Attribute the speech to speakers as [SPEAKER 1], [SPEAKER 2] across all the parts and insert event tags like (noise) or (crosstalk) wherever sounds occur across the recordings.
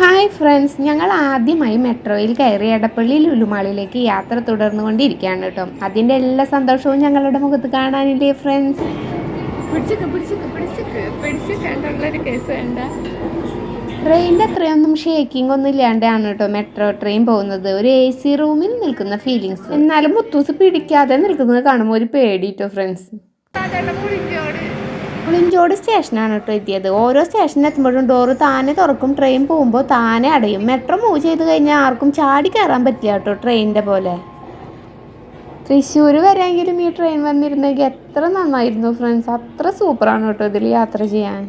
[SPEAKER 1] Hi friends ഞങ്ങൾ ആദ്യമായി മെട്രോയിൽ കയറി എടപ്പള്ളി ലുലുമാളിലേക്ക് യാത്ര തുടർന്നുകൊണ്ടിരിക്കുകയാണ് കേട്ടോ. അതിന്റെ എല്ലാ സന്തോഷവും ഞങ്ങളുടെ മുഖത്ത് കാണാനില്ലേ ഫ്രണ്ട്സ്? ട്രെയിനിന്റെ അത്രയൊന്നും ഷേക്കിംഗ് ഒന്നും ഇല്ലാണ്ടാണ് കേട്ടോ മെട്രോ ട്രെയിൻ പോകുന്നത്. ഒരു എ സി റൂമിൽ നിൽക്കുന്ന ഫീലിങ്സ് എന്നാലും മുത്തൂസ് പിടിക്കാതെ നിൽക്കുന്നത് കാണുമ്പോൾ ഒരു പേടി കേട്ടോ ഫ്രണ്ട്സ്. പുളിഞ്ചോട് സ്റ്റേഷനാണ് കേട്ടോ എത്തിയത്. ഓരോ സ്റ്റേഷനിൽ എത്തുമ്പോഴും ഡോറ് താനെ തുറക്കും ട്രെയിൻ പോകുമ്പോൾ താനെ അടയും. മെട്രോ മൂവ് ചെയ്ത് കഴിഞ്ഞാൽ ആർക്കും ചാടി കയറാൻ പറ്റില്ല കേട്ടോ ട്രെയിനിന്റെ പോലെ. തൃശ്ശൂർ വരെയെങ്കിലും ഈ ട്രെയിൻ വന്നിരുന്നെങ്കിൽ എത്ര നന്നായിരുന്നു ഫ്രണ്ട്സ് അത്ര സൂപ്പറാണ് കേട്ടോ ഇതിൽ യാത്ര ചെയ്യാൻ.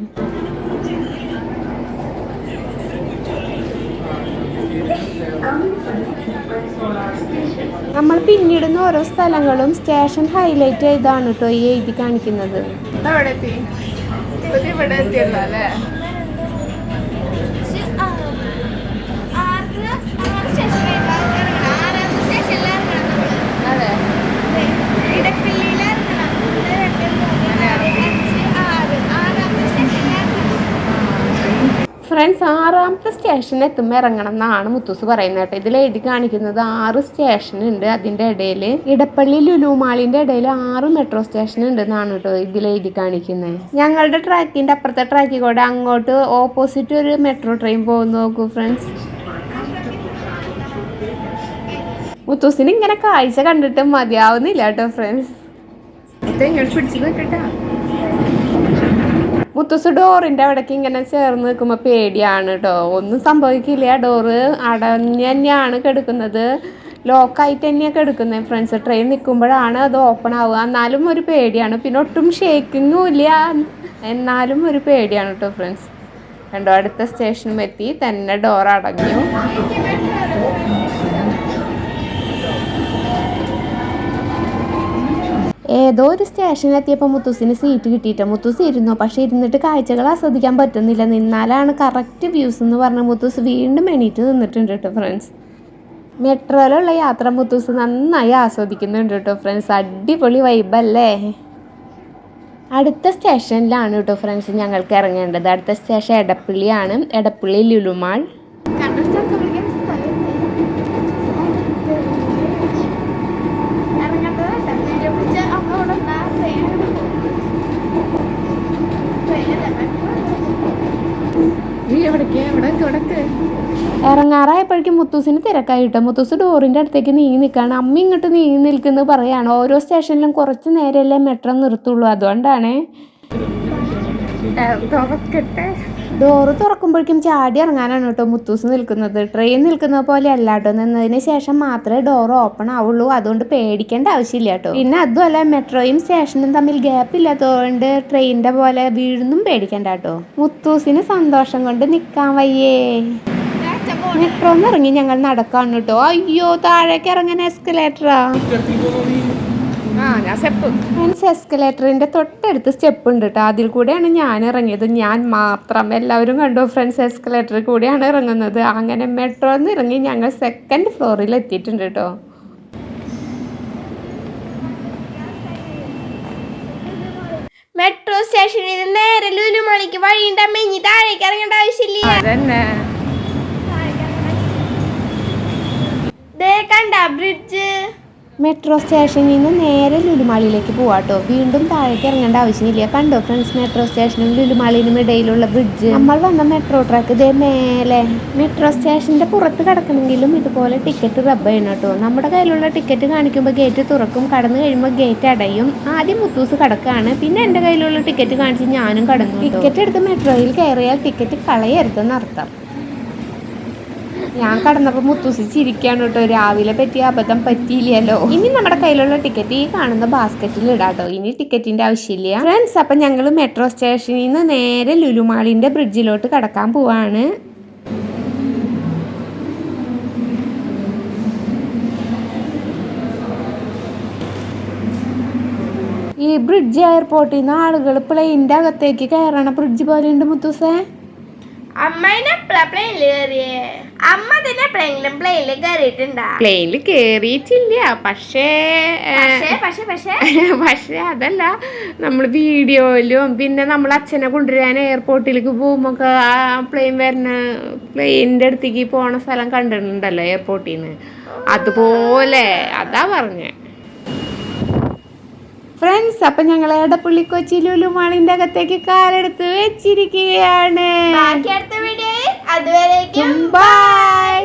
[SPEAKER 1] നമ്മൾ പിന്നിടുന്ന ഓരോ സ്ഥലങ്ങളും സ്റ്റേഷൻ ഹൈലൈറ്റ് ചെയ്താണ് കേട്ടോ ഈ എഴുതി കാണിക്കുന്നത്.
[SPEAKER 2] അവിടെ എത്തി? ഇത് ഇവിടെ എത്തിയല്ലോ അല്ലേ?
[SPEAKER 1] ഫ്രണ്ട്സ് ആറാമത്തെ സ്റ്റേഷനിൽ എത്തുമ്പോൾ ഇറങ്ങണം എന്നാണ് മുത്തൂസ് പറയുന്നത് കേട്ടോ. ഇതിൽ എഴുതി കാണിക്കുന്നത് ആറ് സ്റ്റേഷൻ ഉണ്ട്. അതിന്റെ ഇടയിൽ ഇടപ്പള്ളി ലുലുമാളിന്റെ ഇടയിൽ ആറ് മെട്രോ സ്റ്റേഷൻ ഉണ്ട് എന്നാണ് കേട്ടോ ഇതിൽ എഴുതി കാണിക്കുന്നത്. ഞങ്ങളുടെ ട്രാക്കിന്റെ അപ്പുറത്തെ ട്രാക്കിൽ കൂടെ അങ്ങോട്ട് ഓപ്പോസിറ്റ് ഒരു മെട്രോ ട്രെയിൻ പോകുന്നു നോക്കൂ ഫ്രണ്ട്സ് മുത്തൂസിന് ഇങ്ങനെ കാഴ്ച കണ്ടിട്ട് മതിയാവുന്നില്ല കേട്ടോ ഫ്രണ്ട്സ്
[SPEAKER 2] ഇത് ഇങ്ങോട്ട് പിടിച്ചു
[SPEAKER 1] മുത്തൂസ് ഡോറിന്റെ അവിടേക്ക് ഇങ്ങനെ ചേർന്ന് നിൽക്കുമ്പോൾ പേടിയാണ് കേട്ടോ ഒന്നും സംഭവിക്കില്ല. ഡോറ് അടഞ്ഞ് തന്നെയാണ് കിടക്കുന്നത്. ലോക്കായിട്ട് തന്നെയാണ് കിടക്കുന്നത് ഫ്രണ്ട്സ് ട്രെയിൻ നിൽക്കുമ്പോഴാണ് അത് ഓപ്പൺ ആവുക. എന്നാലും ഒരു പേടിയാണ്. പിന്നെ ഒട്ടും ഷേക്കിങ്ങും ഇല്ല. എന്നാലും ഒരു പേടിയാണ് കേട്ടോ ഫ്രണ്ട്സ്. കണ്ടോ? അടുത്ത സ്റ്റേഷനും എത്തി. തന്നെ ഡോർ അടഞ്ഞു ഏതോ ഒരു സ്റ്റേഷനിൽ എത്തിയപ്പോൾ മുത്തൂസിന് സീറ്റ് കിട്ടിയിട്ട്. മുത്തൂസ് ഇരുന്നു? പക്ഷേ ഇരുന്നിട്ട് കാഴ്ചകൾ ആസ്വദിക്കാൻ പറ്റുന്നില്ല. നിന്നാലാണ് കറക്റ്റ് വ്യൂസ് എന്ന് പറഞ്ഞ മുത്തൂസ് വീണ്ടും എണീറ്റ് നിന്നിട്ടുണ്ട് കേട്ടോ ഫ്രണ്ട്സ് മെട്രോയിലുള്ള യാത്ര മുത്തൂസ് നന്നായി ആസ്വദിക്കുന്നുണ്ട് കേട്ടോ ഫ്രണ്ട്സ് അടിപൊളി വൈബല്ലേ അടുത്ത സ്റ്റേഷനിലാണ് കേട്ടോ ഫ്രണ്ട്സ് ഞങ്ങൾക്ക് ഇറങ്ങേണ്ടത്. അടുത്ത സ്റ്റേഷൻ എടപ്പള്ളിയാണ്. എടപ്പള്ളി ലുലുമാൾ.
[SPEAKER 2] നീ
[SPEAKER 1] ഇറങ്ങാറായപ്പോഴേക്കും മുത്തൂസിന് തിരക്കായി കേട്ടോ. മുത്തൂസ് ഡോറിന്റെ അടുത്തേക്ക് നീങ്ങി നിൽക്കുകയാണ്. അമ്മ ഇങ്ങോട്ട് നീങ്ങി നിൽക്കുന്നത് പറയാണ്. ഓരോ സ്റ്റേഷനിലും കുറച്ച് നേരമല്ലേ മെട്രോ നിർത്തുള്ളൂ. അതുകൊണ്ടാണ്.
[SPEAKER 2] തുറക്കട്ടെ.
[SPEAKER 1] ഡോറ് തുറക്കുമ്പോഴേക്കും ചാടി ഇറങ്ങാനാണ് കേട്ടോ മുത്തൂസ് നിൽക്കുന്നത്. ട്രെയിൻ നിൽക്കുന്ന പോലെ അല്ല കേട്ടോ. നിന്നതിന് ശേഷം മാത്രമേ ഡോർ ഓപ്പൺ ആവുള്ളൂ. അതുകൊണ്ട് പേടിക്കേണ്ട ആവശ്യമില്ല കേട്ടോ. പിന്നെ അതുമല്ല മെട്രോയും സ്റ്റേഷനും തമ്മിൽ ഗ്യാപ്പ് ഇല്ലാത്തതുകൊണ്ട് ട്രെയിനിന്റെ പോലെ വീഴുന്നും പേടിക്കേണ്ട കേട്ടോ. മുത്തൂസിന് സന്തോഷം കൊണ്ട് നിൽക്കാൻ വയ്യേ. മെട്രോന്ന് ഇറങ്ങി ഞങ്ങൾ നടക്കാണ് കേട്ടോ. അയ്യോ താഴേക്ക് ഇറങ്ങാൻ എസ്കലേറ്ററാ മീൻസ് എസ്കലേറ്ററിന്റെ തൊട്ടടുത്ത് സ്റ്റെപ്പ് ഉണ്ട് കേട്ടോ അതിൽ കൂടെയാണ് ഞാൻ ഇറങ്ങിയത്. ഞാൻ മാത്രം എല്ലാവരും കണ്ടു? ഫ്രണ്ട്സ് എസ്കലേറ്ററിൽ കൂടെയാണ് ഇറങ്ങുന്നത്. അങ്ങനെ മെട്രോന്ന് ഇറങ്ങി ഞങ്ങൾ സെക്കൻഡ് ഫ്ലോറിൽ എത്തിയിട്ടുണ്ട് കേട്ടോ
[SPEAKER 3] മെട്രോ സ്റ്റേഷനിൽ നിന്ന് നേരെ ലുലുമണിക്ക് വഴിയുണ്ട്. മെഞ്ഞി താഴേക്ക് ഇറങ്ങേണ്ട ആവശ്യമില്ല.
[SPEAKER 2] അതന്നെ.
[SPEAKER 3] ദേ കണ്ട ബ്രിഡ്ജ്
[SPEAKER 1] മെട്രോ സ്റ്റേഷനിൽ നിന്ന് നേരെ ലുലുമാളിയിലേക്ക് പോവാം കേട്ടോ വീണ്ടും താഴേക്ക് ഇറങ്ങേണ്ട ആവശ്യമില്ല. കണ്ടോ ഫ്രണ്ട്സ് മെട്രോ സ്റ്റേഷനും ലുലുമാളിനും ഇടയിലുള്ള ബ്രിഡ്ജ് നമ്മൾ വന്ന മെട്രോ ട്രാക്ക് ഇതേ മേലെ. മെട്രോ സ്റ്റേഷന്റെ പുറത്ത് കിടക്കണമെങ്കിലും ഇതുപോലെ ടിക്കറ്റ് റബ്ബ് ചെയ്യണം കേട്ടോ നമ്മുടെ കയ്യിലുള്ള ടിക്കറ്റ് കാണിക്കുമ്പോൾ ഗേറ്റ് തുറക്കും. കടന്നു കഴിയുമ്പോൾ ഗേറ്റ് അടയും. ആദ്യം മുത്തൂസ് കിടക്കാണ്. പിന്നെ എന്റെ കയ്യിലുള്ള ടിക്കറ്റ് കാണിച്ച് ഞാനും കടന്നു ടിക്കറ്റ് എടുത്ത് മെട്രോയിൽ കയറിയാൽ ടിക്കറ്റ് കളയരുതെന്ന് അർത്ഥം ഞാൻ കടന്നപ്പോൾ മുത്തൂസി ചിരിക്കാണ് കേട്ടോ. രാവിലെ പറ്റിയ അബദ്ധം പറ്റിയില്ലല്ലോ. ഇനി നമ്മുടെ കയ്യിലുള്ള ടിക്കറ്റ് ഈ കാണുന്ന ബാസ്ക്കറ്റിൽ ഇടാട്ടോ. ഇനി ടിക്കറ്റിന്റെ ആവശ്യമില്ല. ഫ്രണ്ട്സ് അപ്പം ഞങ്ങൾ മെട്രോ സ്റ്റേഷനിൽ നിന്ന് നേരെ ലുലുമാളിന്റെ ബ്രിഡ്ജിലോട്ട് കടക്കാൻ പോവാണ്. ഈ ബ്രിഡ്ജ് എയർപോർട്ടിൽ നിന്ന് ആളുകൾ പ്ലെയിന്റെ അകത്തേക്ക് കയറണ ബ്രിഡ്ജ് പോലെ ഉണ്ട് മുത്തൂസേ.
[SPEAKER 2] അമ്മേനെ പ്ലെയിനിൽ കയറിയേ? അമ്മ തന്നെ പ്ലെയിനിലും പ്ലെയിനിൽ കയറിയിട്ടുണ്ടാ
[SPEAKER 1] പ്ലെയിനിൽ കയറിയിട്ടില്ല പക്ഷേ
[SPEAKER 2] പക്ഷേ പക്ഷേ (laughs) പക്ഷേ.
[SPEAKER 1] അതല്ല. നമ്മൾ വീഡിയോയിലും പിന്നെ നമ്മൾ അച്ഛനെ കൊണ്ടുവരാൻ എയർപോർട്ടിലേക്ക് പോകുമ്പോൾ ആ പ്ലെയിൻ വരുന്ന പ്ലെയിനിന്റെ അടുത്തേക്ക് പോണ സ്ഥലം കണ്ടിട്ടുണ്ടല്ലോ എയർപോർട്ടിൽ നിന്ന് അതുപോലെ അതാ പറഞ്ഞേ. ഫ്രണ്ട്സ് അപ്പൊ ഞങ്ങൾ എടപ്പള്ളി കൊച്ചി ലുലുമാളിന്റെ അകത്തേക്ക് കാലെടുത്ത് വെച്ചിരിക്കുകയാണ്.
[SPEAKER 2] ബാക്കി അടുത്ത അതുവരേക്കും
[SPEAKER 1] ബൈ